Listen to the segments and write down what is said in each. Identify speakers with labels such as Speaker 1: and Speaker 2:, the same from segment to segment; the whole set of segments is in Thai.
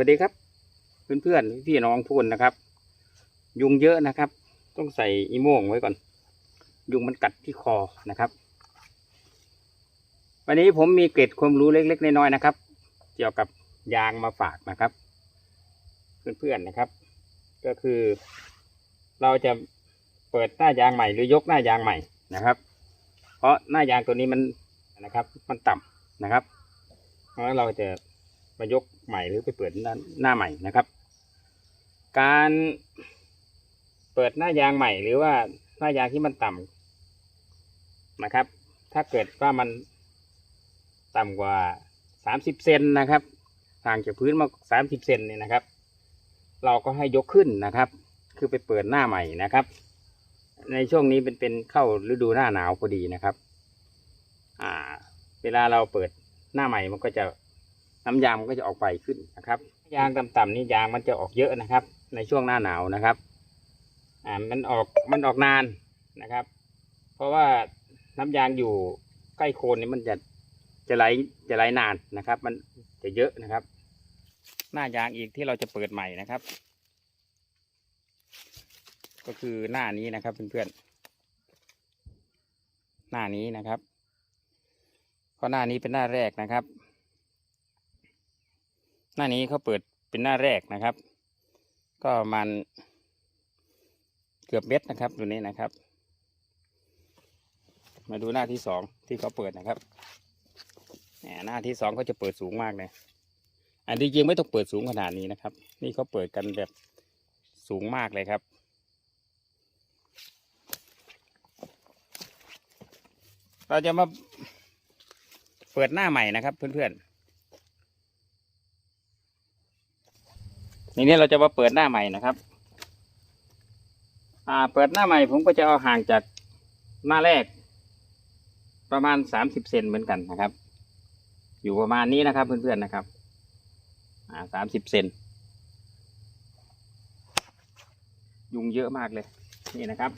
Speaker 1: วัสดีครับ เพื่อนๆพี่น้องทุกคนนะครับ ยุงเยอะนะครับ ต้องใส่อีโม่งไว้ก่อน ยุงมันกัดที่คอนะครับ วันนี้ผมมีเกร็ดความรู้เล็กๆน้อยๆนะครับ เกี่ยวกับยางมาฝากนะครับ เพื่อนๆนะครับ ก็คือ เราจะเปิดหน้ายางใหม่หรือยกหน้ายางใหม่นะครับ เพราะหน้ายางตัวนี้มันนะครับ มันต่ำนะครับ เพราะเราจะ มายกใหม่หรือไปเปิดหน้าหน้าใหม่นะครับ การเปิดหน้ายางใหม่หรือว่าหน้ายางที่มันต่ำนะครับ ถ้าเกิดว่ามันต่ำกว่าสามสิบเซนนะครับห่างจากพื้นมาสามสิบเซนเนี่ยนะครับ เราก็ให้ยกขึ้นนะครับ คือไปเปิดหน้าใหม่นะครับ ในช่วงนี้เป็นเป็นเข้าฤดูหน้าหนาวพอดีนะครับ อ่า เวลาเราเปิดหน้าใหม่มันก็จะ น้ำยางมันก็จะออกไปขึ้นนะครับ ยางต่ำๆนี่ยางมันจะออกเยอะนะครับ ในช่วงหน้าหนาวนะครับ อ่ามันออกมันออกนานนะครับ เพราะว่าน้ำยางอยู่ใกล้โคนนี่มันจะจะไหลจะไหลนานนะครับ มันจะเยอะนะครับ หน้ายางอีกที่เราจะเปิดใหม่นะครับ ก็คือหน้านี้นะครับเพื่อนๆหน้านี้นะครับ เพราะหน้านี้เป็นหน้าแรกนะครับ หน้านี้เขาเปิดเป็นหน้าแรกนะครับ ก็มันเกือบเม็ดนะครับตัวนี้นะครับ มาดูหน้าที่สองที่เขาเปิดนะครับหมหน้าที่สองเขาจะเปิดสูงมากเลยอันที่จริงไม่ต้องเปิดสูงขนาดนี้นะครับ นี่เขาเปิดกันแบบสูงมากเลยครับ เราจะมาเปิดหน้าใหม่นะครับเพื่อนๆ ทีนี้เราจะมาเปิดหน้าใหม่นะครับ อ่า เปิดหน้าใหม่ผมก็จะเอาห่างจากหน้าแรก ประมาณสามสิบเซนเหมือนกันนะครับ อยู่ประมาณนี้นะครับเพื่อนๆนะครับ อ่าสามสิบเซนยุงเยอะมากเลย นี่นะครับ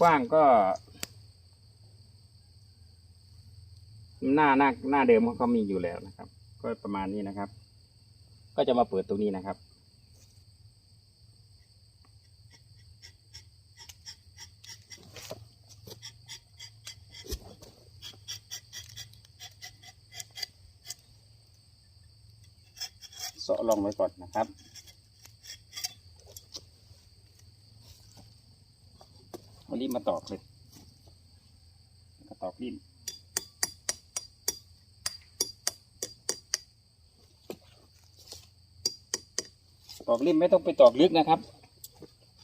Speaker 1: กว้างก็ หน้าหน้าหน้าเดิมเขาก็มีอยู่แล้วนะครับ ก็ประมาณนี้นะครับ ก็จะมาเปิดตรงนี้นะครับ เสาะลองไว้ก่อนนะครับรีบมาตอกเลยก็ตอกรีบ อกริมไม่ต้องไปตอกลึกนะครับ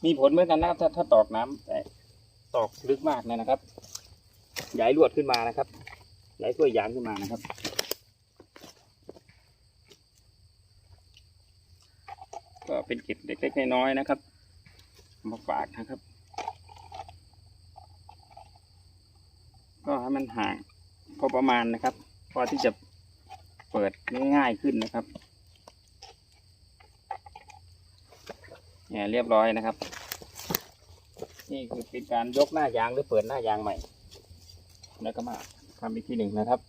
Speaker 1: มีผลเหมือนกันนะครับถ้าถ้าตอกน้ำแต่ตอกลึกมากเนยนะครับย้ายลวดขึ้นมานะครับย้ายถ้วยยางขึ้นมานะครับก็เป็นเก็บเล็กๆน้อยๆนะครับมาฝากนะครับ ก็ให้มันห่างพอประมาณนะครับ พอที่จะเปิดง่ายๆขึ้นนะครับ เนี่ยเรียบร้อยนะครับ นี่คือเป็นการยกหน้ายางหรือเปิดหน้ายางใหม่ แล้วก็มาทำอีกทีหนึ่งนะครับ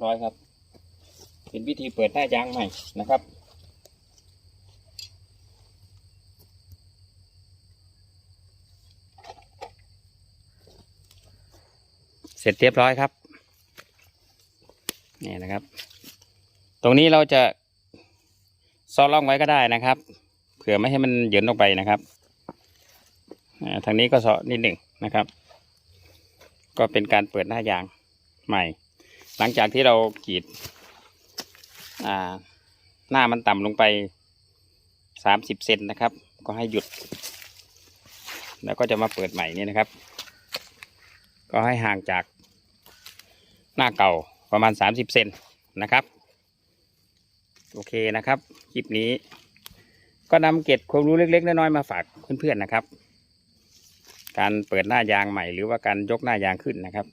Speaker 1: รียบร้อยครับ เป็นวิธีเปิดหน้ายางใหม่นะครับ เสร็จเรียบร้อยครับนี่นะครับ ตรงนี้เราจะซ่อนร่องไว้ก็ได้นะครับ เผื่อไม่ให้มันเหยินออกไปนะครับทางนี้ก็เสาะนิดหนึ่งนะครับ ก็เป็นการเปิดหน้ายางใหม่ หลังจากที่เรากรีดหน้ามันต่ำลงไปสามสิบเซนนะครับ ก็ให้หยุด แล้วก็จะมาเปิดใหม่นี่นะครับ ก็ให้ห่างจากหน้าเก่าประมาณสามสิบเซนนะครับ โอเคนะครับ คลิปนี้ ก็นำเกร็ดความรู้เล็กๆน้อยๆมาฝากเพื่อนๆนะครับ การเปิดหน้ายางใหม่หรือว่าการยกหน้ายางขึ้นนะครับ